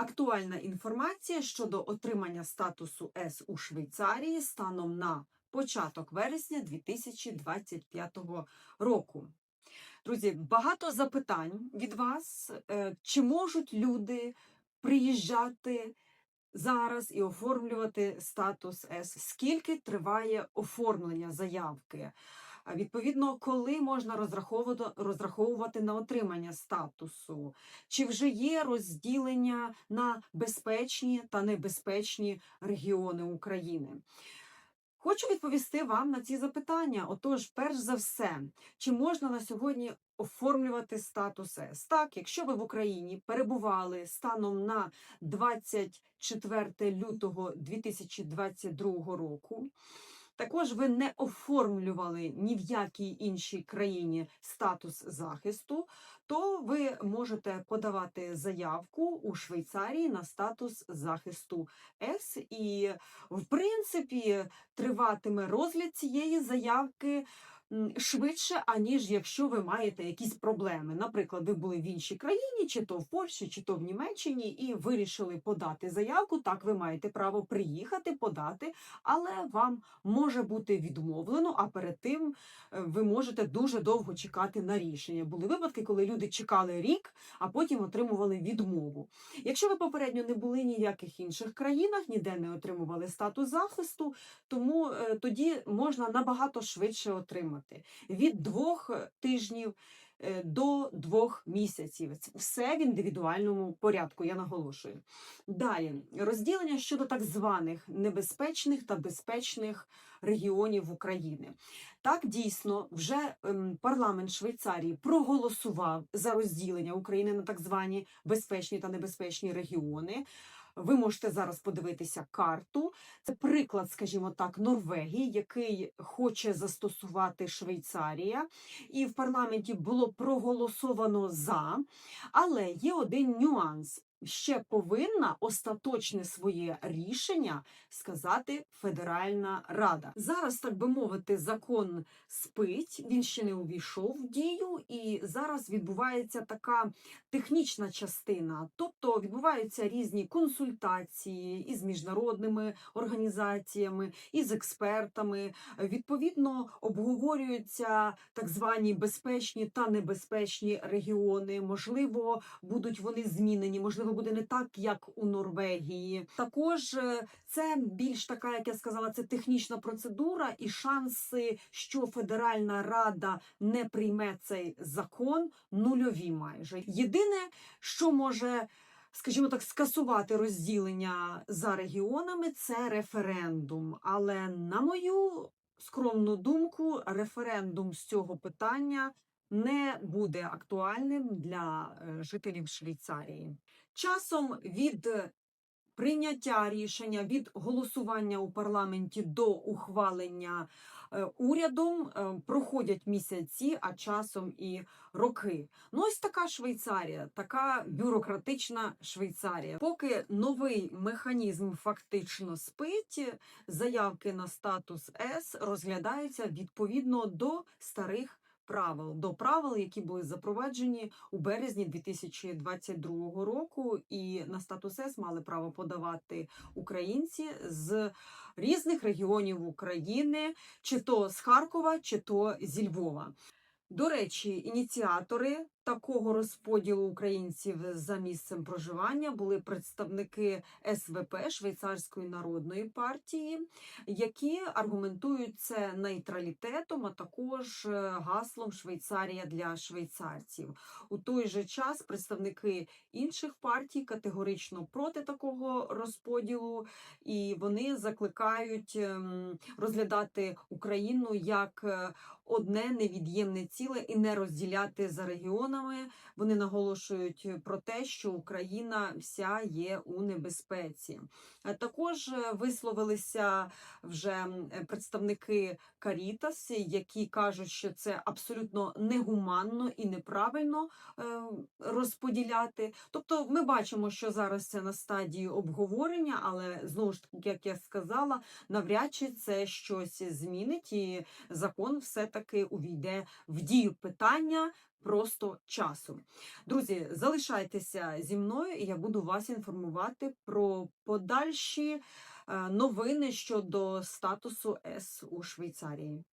Актуальна інформація щодо отримання статусу С у Швейцарії станом на початок вересня 2025 року. Друзі, багато запитань від вас. Е, Чи можуть люди приїжджати зараз і оформлювати статус С? Скільки триває оформлення заявки? Відповідно, коли можна розраховувати, розраховувати на отримання статусу? Чи вже є розділення на безпечні та небезпечні регіони України? Хочу відповісти вам на ці запитання. Отож, перш за все, чи можна на сьогодні оформлювати статус С? Так, якщо ви в Україні перебували станом на 24 лютого 2022 року, також ви не оформлювали ні в якій іншій країні статус захисту, то ви можете подавати заявку у Швейцарії на статус захисту С. І, в принципі, триватиме розгляд цієї заявки швидше, аніж якщо ви маєте якісь проблеми. Наприклад, ви були в іншій країні, чи то в Польщі, чи то в Німеччині, і вирішили подати заявку. Так, ви маєте право приїхати, подати, але вам може бути відмовлено, а перед тим е, ви можете дуже довго чекати на рішення. Були випадки, коли люди чекали рік, а потім отримували відмову. Якщо ви попередньо не були ні в яких інших країнах, ніде не отримували статус захисту, тому е, тоді можна набагато швидше отримати від двох тижнів е, до двох місяців. Все в індивідуальному порядку, я наголошую. Далі розділення щодо так званих небезпечних та безпечних регіонів України. Так, дійсно, вже ем, парламент Швейцарії проголосував за розділення України на так звані безпечні та небезпечні регіони. Ви можете зараз подивитися карту. Це приклад, скажімо так, Норвегії, який хоче застосувати Швейцарія, і в парламенті було проголосовано за. Але є один нюанс. Ще повинна остаточне своє рішення сказати Федеральна Рада. Зараз, так би мовити, закон спить, він ще не увійшов в дію, і зараз відбувається така технічна частина, тобто відбуваються різні консультації із міжнародними організаціями, із експертами. Відповідно, обговорюються так звані безпечні та небезпечні регіони. Можливо, будуть вони змінені, можливо, буде не так, як у Норвегії. Також е, це більш така, як я сказала, це технічна процедура, і шанси, що Федеральна Рада не прийме цей закон, нульові майже. Єдине, що може. Скажімо так, скасувати розділення за регіонами це референдум. Але на мою скромну думку, референдум з цього питання не буде актуальним для е, жителів Швейцарії. Часом від прийняття рішення від голосування у парламенті до ухвалення е, урядом е, проходять місяці, а часом і роки. Ну ось така Швейцарія, така бюрократична Швейцарія. Поки новий механізм фактично спить, заявки на статус С розглядаються відповідно до старих правил до правил, які були запроваджені у березні 2022 року, і на статус С мали право подавати українці з різних регіонів України, чи то з Харкова, чи то зі Львова. До речі, ініціатори такого розподілу українців за місцем проживання були представники СВП Швейцарської народної партії, які аргументують це нейтралітетом, а також е, гаслом Швейцарія для швейцарців. У той же час представники інших партій категорично проти такого розподілу, і вони закликають ем, розглядати Україну як е, одне невід'ємне ціле і не розділяти за регіонами. Вони наголошують про те, що Україна вся є у небезпеці. Е, Також е, висловилися вже е, представники Карітас, які кажуть, що це абсолютно негуманно і неправильно е, розподіляти. Тобто, ми бачимо, що зараз це на стадії обговорення, але знову ж таки, як я сказала, навряд чи це щось змінить, і закон все таки увійде в дію питання просто часу. Друзі, залишайтеся зі мною, і я буду вас інформувати про подальші е, новини щодо статусу С у Швейцарії.